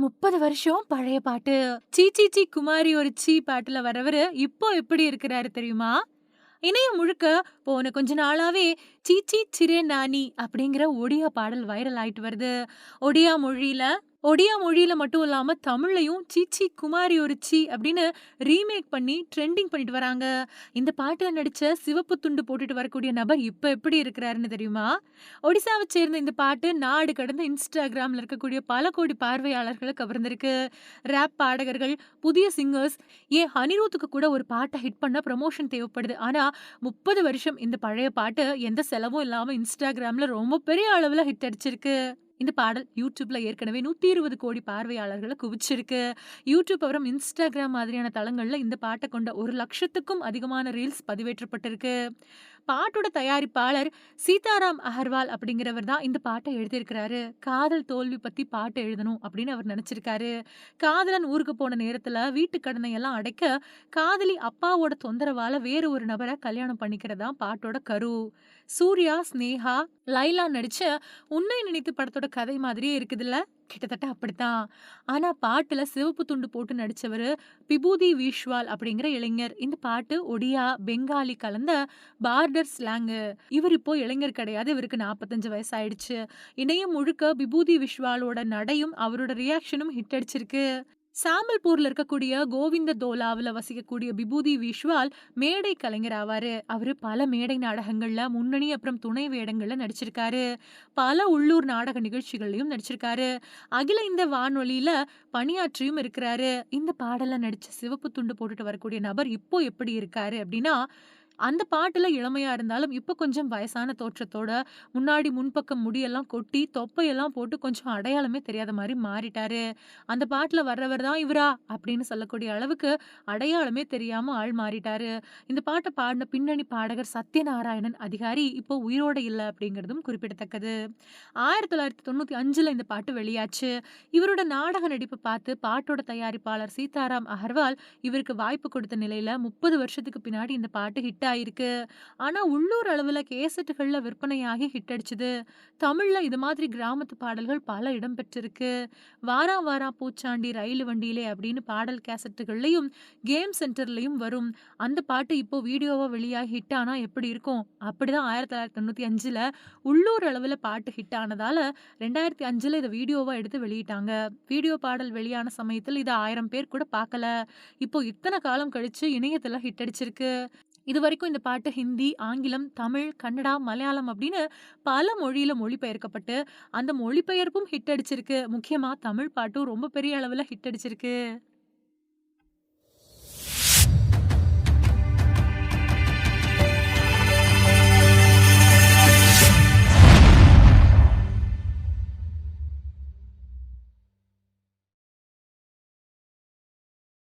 முப்பது வருஷம் பழைய பாட்டு. "சீ சீ சீ குமாரி ஒரு சீ" பாட்டுல வர்றவரு இப்போ எப்படி இருக்கிறாரு தெரியுமா? இணையம் முழுக்க போன கொஞ்ச நாளாவே "சீ சீ சிரே நானி" அப்படிங்கிற ஒடியா பாடல் வைரல் ஆயிட்டு வருது. ஒடியா மொழியில ஒடியா மொழியில மட்டும் இல்லாம தமிழ்லயும் "சீ சீ குமாரி ஒரு சீ" அப்படின்னு ரீமேக் பண்ணி ட்ரெண்டிங் பண்ணிட்டு வராங்க. இந்த பாட்டுல நடிச்ச சிவப்பு துண்டு போட்டுட்டு வரக்கூடிய நபர் இப்ப எப்படி இருக்கிறாருன்னு தெரியுமா? ஒடிசாவ சேர்ந்த இந்த பாட்டு நாடு கடந்த இன்ஸ்டாகிராமில் இருக்கக்கூடிய பல கோடி பார்வையாளர்கள கவர்ந்திருக்கு. ராப் பாடகர்கள், புதிய சிங்கர்ஸ் ஏ அனிருத்துக்கு கூட ஒரு பாட்ட ஹிட் பண்ண ப்ரமோஷன் தேவைப்படுது. ஆனா 30 வருஷம் இந்த பழைய பாட்டு எந்த செலவும் இல்லாம இன்ஸ்டாகிராமில் ரொம்ப பெரிய அளவுல ஹிட் அடிச்சிருக்கு. இந்த பாடல் யூடியூப்ல ஏற்கனவே 120 கோடி பார்வையாளர்களை குவிச்சிருக்கு. யூடியூப் அப்புறம் இன்ஸ்டாகிராம் மாதிரியான தளங்கள்ல இந்த பாட்டை கொண்ட 1,00,000த்துக்கும் அதிகமான ரீல்ஸ் பதிவேற்றப்பட்டிருக்கு. பாட்டோட தயாரிப்பாளர் சீதாராம் அகர்வால் அப்படிங்கிறவர் தான் இந்த பாட்டை எழுதியிருக்கிறாரு. காதல் தோல்வி பத்தி பாட்டு எழுதணும் அப்படின்னு அவர் நினச்சிருக்காரு காதலன் ஊருக்கு போன நேரத்துல வீட்டு கடனை எல்லாம் அடைக்க, காதலி அப்பாவோட தொந்தரவால வேறு ஒரு நபர கல்யாணம் பண்ணிக்கிறதா பாட்டோட கரு. சூர்யா, ஸ்னேஹா லைலா நடிச்ச "உன்னை நினைத்து" படத்தோட கதை மாதிரியே இருக்குதுல்ல? கிட்டத்தட்ட அப்படித்தான். ஆனா பாட்டுல சிவப்பு துண்டு போட்டு நடிச்சவரு பிபூதி விஷ்வால் அப்படிங்கிற இளைஞர். இந்த பாட்டு ஒடியா, பெங்காலி கலந்த பார்டர் ஸ்லாங்கு. இவர் இப்போ இளைஞர் கிடையாது. இவருக்கு 45 வயசு ஆயிடுச்சு. இணையம் முழுக்க பிபூதி விஷ்வாலோட நடையும், அவரோட ரியாக்ஷனும் ஹிட் அடிச்சிருக்கு. சாம்பல்பூர்ல இருக்கக்கூடிய கோவிந்த தோலாவுல வசிக்கக்கூடிய விபூதி விஸ்வால் மேடை கலைஞர் ஆவாரு. அவரு பல மேடை நாடகங்கள்ல முன்னணி அப்புறம் துணை வேடங்கள்ல நடிச்சிருக்காரு. பல உள்ளூர் நாடக நிகழ்ச்சிகள்லையும் நடிச்சிருக்காரு. அகில இந்த வானொலியில பணியாற்றியும் இருக்கிறாரு. இந்த பாடல்ல நடிச்சு சிவப்பு துண்டு போட்டுட்டு வரக்கூடிய நபர் இப்போ எப்படி இருக்காரு அப்படின்னா, அந்த பாட்டில் இளமையாக இருந்தாலும், இப்போ கொஞ்சம் வயசான தோற்றத்தோட, முன்னாடி முன்பக்கம் முடியெல்லாம் கொட்டி, தொப்பையெல்லாம் போட்டு கொஞ்சம் அடையாளமே தெரியாத மாதிரி மாறிட்டாரு. அந்த பாட்டில் வர்றவர் தான் இவரா? அப்படின்னு சொல்லக்கூடிய அளவுக்கு அடையாளமே தெரியாமல் ஆள் மாறிட்டாரு. இந்த பாட்டை பாடின பின்னணி பாடகர் சத்யநாராயணன் அதிகாரி இப்போ உயிரோட இல்லை அப்படிங்கிறதும் குறிப்பிடத்தக்கது. 1995ல இந்த பாட்டு வெளியாச்சு. இவரோட நாடக நடிப்பை பார்த்து பாட்டோட தயாரிப்பாளர் சீதாராம் அகர்வால் இவருக்கு வாய்ப்பு கொடுத்த நிலையில் முப்பது வருஷத்துக்கு பின்னாடி இந்த பாட்டு ஹிட் ஆயிருக்கு. ஆனா உள்ளூர் அளவுல கேசட்டுகளில் விற்பனையாகி ஹிட் அடிச்சது. தமிழ்ல இது மாதிரி கிராமத்து பாடல்கள் பல இடம் பெற்றிருக்கு. "வாரா வாரா பூச்சாண்டி ரயில் வண்டியிலே" அப்படின்னு பாடல் கேசட்டுகள்லயும், கேம் சென்டர்லயும் வரும். அந்த பாட்டு இப்போ வீடியோவா வெளியாகி ஹிட் ஆனா எப்படி இருக்கும்? அப்படி தான் ஆயிரத்தி தொள்ளாயிரத்தி தொண்ணூற்றி அஞ்சில் உள்ளூர் அளவுல பாட்டு ஹிட் ஆனதால, 2005ல இத வீடியோவா எடுத்து வெளியிட்டாங்க. வீடியோ பாடல் வெளியான சமயத்தில் இதை ஆயிரம் பேர் கூட பார்க்கல. இப்போ இத்தனை காலம் கழிச்சு இணையத்துல ஹிட் அடிச்சிருக்கு. இதுவரைக்கும் இந்த பாட்டு ஹிந்தி, ஆங்கிலம், தமிழ், கன்னடா, மலையாளம் அப்படின்னு பல மொழியில் மொழிபெயர்க்கப்பட்டு, அந்த மொழிபெயர்ப்பும் ஹிட் அடிச்சிருக்கு. முக்கியமாக தமிழ் பாட்டும் ரொம்ப பெரிய அளவில் ஹிட் அடிச்சிருக்கு.